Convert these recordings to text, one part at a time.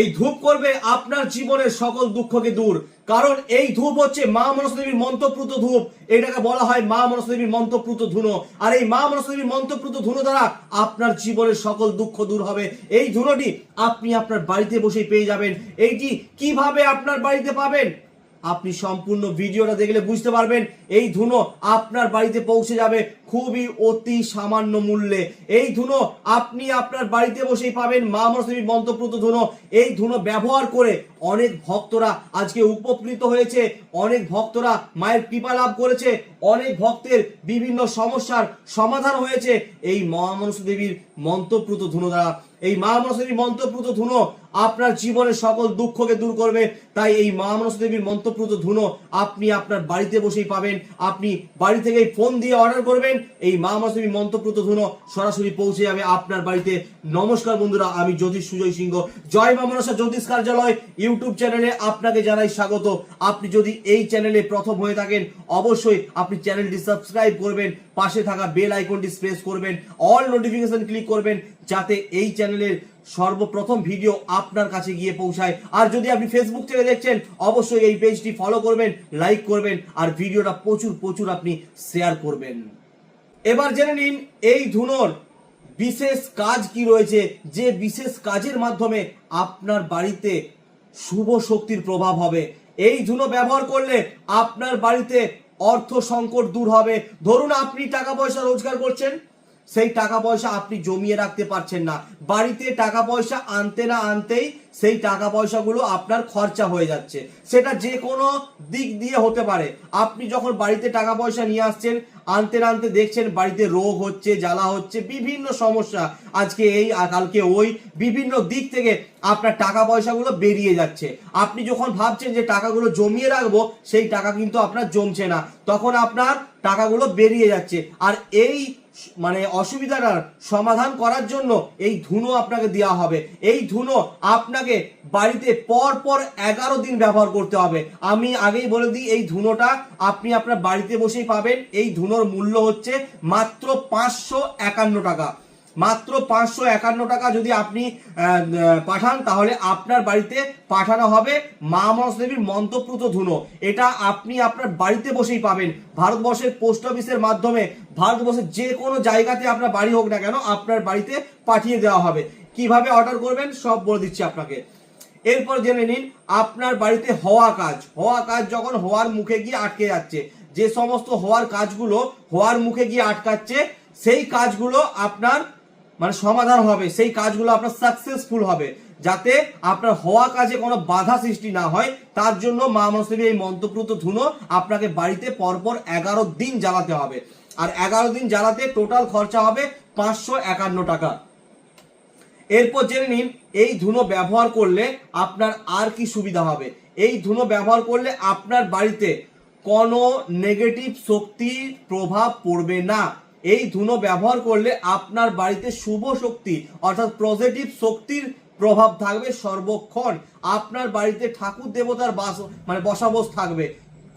এই ধূপ করবে আপনার জীবনের সকল দুঃখকে দূর। কারণ এই ধূপ হচ্ছে মা মনসদেবীর মন্ত্রপ্রুত ধূপ। এটাকে বলা হয় মা মনসদেবীর মন্ত্রপ্রুত ধুনো। আর এই মা মনসদেবীর মন্ত্রপ্রুত ধুনো দ্বারা আপনার জীবনের সকল দুঃখ দূর হবে। এই ধুনোটি আপনি আপনার বাড়িতে বসেই পেয়ে যাবেন। এইটি কীভাবে আপনার বাড়িতে পাবেন? আপনি সম্পূর্ণ ভিডিওটা দেখলে বুঝতে পারবেন, এই ধুনো আপনার বাড়িতে পৌঁছে যাবে খুবই অতি সামান্য মূল্যে। এই ধুনো আপনি আপনার বাড়িতে বসেই পাবেন, মা মনসদেবীর মন্ত্রপ্রুত ধুনো। এই ধুনো ব্যবহার করে অনেক ভক্তরা আজকে উপকৃত হয়েছে, অনেক ভক্তরা মায়ের কৃপা লাভ করেছে, অনেক ভক্তের বিভিন্ন সমস্যার সমাধান হয়েছে। এই মা দেবীর মন্ত্রপ্রুত ধুনো দ্বারা, এই মা দেবীর মন্ত্রপ্রুত ধুনো আপনার জীবনের সকল দুঃখকে দূর করবে। তাই এই মা মনসা দেবীর মন্ত্রপ্রুত ধুনো আপনি আপনার বাড়িতে বসেই পাবেন। আপনি বাড়ি থেকেই ফোন দিয়ে অর্ডার করবেন। এই মা মনসা দেবীর মন্ত্রপ্রুত ধুনো সরাসরি পৌঁছে যাবে আপনার বাড়িতে। নমস্কার বন্ধুরা, আমি জ্যোতিষ সুজয় সিংহ। জয় মা মনসা জ্যোতিষ কার্যালয় ইউটিউব চ্যানেলে আপনাকে জানাই স্বাগত। আপনি যদি এই চ্যানেলে প্রথম হয়ে থাকেন, অবশ্যই আপনি চ্যানেলটি সাবস্ক্রাইব করবেন। পাশে থাকা বেল আইকনটি প্রেস করবেন অল নোটিফিকেশন ক্লিক করবেন, যাতে এই চ্যানেলের সর্বপ্রথম ভিডিও আপনার কাছে গিয়ে পৌঁছায়। আর যদি আপনি ফেসবুক থেকে দেখছেন, অবশ্যই এই পেজটি ফলো করবেন লাইক করবেন, আর ভিডিওটা প্রচুর প্রচুর আপনি শেয়ার করবেন। এবার জেনে নিন, এই ধুনোর বিশেষ কাজ কি রয়েছে? যে বিশেষ কাজের মাধ্যমে আপনার বাড়িতে শুভ শক্তির প্রভাব হবে। এই ধুনো ব্যবহার করলে আপনার বাড়িতে অর্থ সংকট দূর হবে। ধরুন আপনি টাকা পয়সা রোজগার করছেন সেই টাকা পয়সা আপনি জমিয়ে রাখতে পারছেন না। বাড়িতে টাকা পয়সা আনতে না আনতেই সেই টাকা পয়সাগুলো আপনার খরচা হয়ে যাচ্ছে। সেটা যে কোনো দিক দিয়ে হতে পারে। আপনি যখন বাড়িতে টাকা পয়সা নিয়ে আসছেন, আনতে আনতে দেখছেন বাড়িতে রোগ হচ্ছে, জ্বালা হচ্ছে, বিভিন্ন সমস্যা আজকে এই কালকে ওই, বিভিন্ন দিক থেকে আপনার টাকা পয়সাগুলো বেরিয়ে যাচ্ছে। আপনি যখন ভাবছেন যে টাকাগুলো জমিয়ে রাখব, সেই টাকা কিন্তু আপনার জমছে না। তখন আপনার টাকাগুলো বেরিয়ে যাচ্ছে। আর এই মানে অসুবিধাটার সমাধান করার জন্য এই ধুনো আপনাকে দেওয়া হবে। এই ধুনো আপনাকে বাড়িতে পর পর এগারো দিন ব্যবহার করতে হবে। আমি আগেই বলে দিই, এই ধুনোটা আপনি আপনার বাড়িতে বসেই পাবেন। এই ধুনোর মূল্য হচ্ছে মাত্র পাঁচশো একান্ন টাকা। মাত্র পাঁচশো একান্ন টাকা যদি আপনি পাঠান, তাহলে আপনার বাড়িতে পাঠানো হবে মা মনস দেবীর মন্ত্রপ্রুত ধুনো। এটা আপনি আপনার বাড়িতে বসেই পাবেন। ভারতবর্ষের পোস্ট অফিসের মাধ্যমে, ভারতবর্ষের যে কোনো জায়গাতে আপনার বাড়ি হোক না কেন, আপনার বাড়িতে পাঠিয়ে দেওয়া হবে। কীভাবে অর্ডার করবেন, সব বলে দিচ্ছি আপনাকে। এরপর জেনে নিন, আপনার বাড়িতে হওয়া কাজ। হওয়া কাজ যখন হওয়ার মুখে গিয়ে আটকে যাচ্ছে, যে সমস্ত হওয়ার কাজগুলো হওয়ার মুখে গিয়ে আটকাচ্ছে, সেই কাজগুলো আপনার মানে সমাধান হবে, সেই কাজগুলো আপনার সাকসেসফুল হবে। যাতে আপনার হওয়া কাজে কোনো বাধা সৃষ্টি না হয়, তার জন্য মা মনসদেবী এই মন্ত্রপ্রুত ধুনো আপনাকে বাড়িতে পরপর এগারো দিন জ্বালাতে হবে। আর এগারো দিন জ্বালাতে টোটাল খরচা হবে পাঁচশো একান্ন টাকা। এরপর জেনে নিন, এই ধুনো ব্যবহার করলে আপনার আর কি সুবিধা হবে? এই ধুনো ব্যবহার করলে আপনার বাড়িতে কোনো নেগেটিভ শক্তির প্রভাব পড়বে না। এই ধুনো ব্যবহার করলে আপনার বাড়িতে শুভ শক্তি, অর্থাৎ পজিটিভ শক্তির প্রভাব থাকবে সর্বক্ষণ। আপনার বাড়িতে ঠাকুর দেবতার বাস মানে বসাবস থাকবে।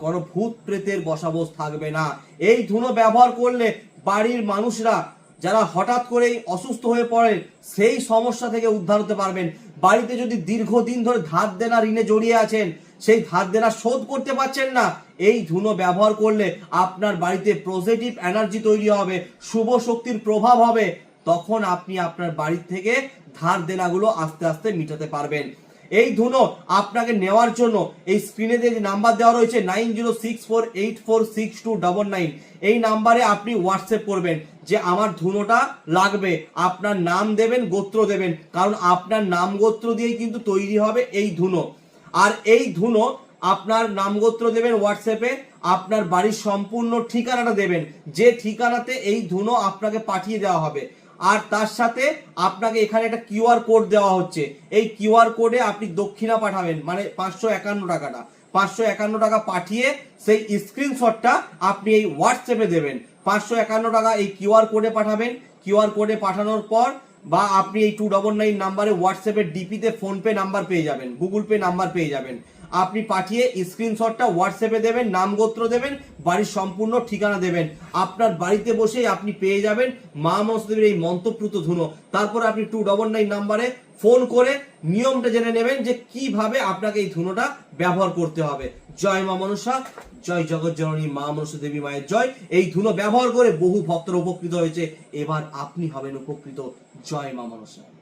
কোনো ভূত প্রেতের বসাবস থাকবে না। এই ধুনো ব্যবহার করলে বাড়ির মানুষরা যারা হঠাৎ করেই অসুস্থ হয়ে পড়েন, সেই সমস্যা থেকে উদ্ধার হতে পারবেন। বাড়িতে যদি দীর্ঘদিন ধরে ধার দেনা ঋণে জড়িয়ে আছেন সেই ধার দেনা শোধ করতে পারছেন না। এই ধুনো ব্যবহার করলে আপনার বাড়িতে পজিটিভ এনার্জি তৈরি হবে, শুভ শক্তির প্রভাব হবে। তখন আপনি আপনার বাড়ি থেকে ধার দেনাগুলো আস্তে আস্তে মিটাতে পারবেন। এই ধুনো আপনাকে নেওয়ার জন্য এই স্ক্রিনে যে নাম্বার দেওয়া রয়েছে nine zero six four eight four six two double nine এই নাম্বারে আপনি হোয়াটসঅ্যাপ করবেন যে আমার ধুনোটা লাগবে, আপনার নাম দেবেন, গোত্র দেবেন। কারণ আপনার নাম গোত্র দিয়েই কিন্তু তৈরি হবে এই ধুনো। আর এই ধুনো আপনার নামগোত্র দেবেন হোয়াটসঅ্যাপে আপনার বাড়ির সম্পূর্ণ ঠিকানাটা দেবেন, যে ঠিকানাতে এই ধুনো আপনাকে পাঠিয়ে দেওয়া হবে। আর তার সাথে আপনাকে এখানে একটা কিউআর কোড দেওয়া হচ্ছে। এই কিউআর কোডে আপনি দক্ষিণা পাঠাবেন মানে পাঁচশো একান্ন টাকাটা। পাঁচশো একান্ন টাকা পাঠিয়ে সেই স্ক্রিনশটটা আপনি এই হোয়াটসঅ্যাপে দেবেন। পাঁচশো একান্ন টাকা এই কিউআর কোডে পাঠাবেন। কিউআর কোডে পাঠানোর পর বা আপনি এই টু ডবল নাইন নাম্বারে হোয়াটসঅ্যাপের ডিপিতে ফোনপে নাম্বার পেয়ে যাবেন গুগল পে নাম্বার পেয়ে যাবেন। আপনি পাঠিয়ে স্ক্রিনশটটা হোয়াটসঅ্যাপে দেবেন নাম গোত্র দেবেন, বাড়ির সম্পূর্ণ ঠিকানা দেবেন। আপনার বাড়িতে বসেই আপনি পেয়ে যাবেন মা মনসাদেবীর এই মন্ত্রপ্রুত ধুনো। তারপর আপনি two double nine number phone করে নিয়মটা জেনে নেবেন যে কীভাবে আপনাকে এই ধুনোটা ব্যবহার করতে হবে। জয় মা মনসা, জয় জগৎ জননী মা মনসা দেবী মায়ের জয়। এই ধুনো ব্যবহার করে বহু ভক্তরা উপকৃত হয়েছে। এবার আপনি হবেন উপকৃত। জয় মা মনসা।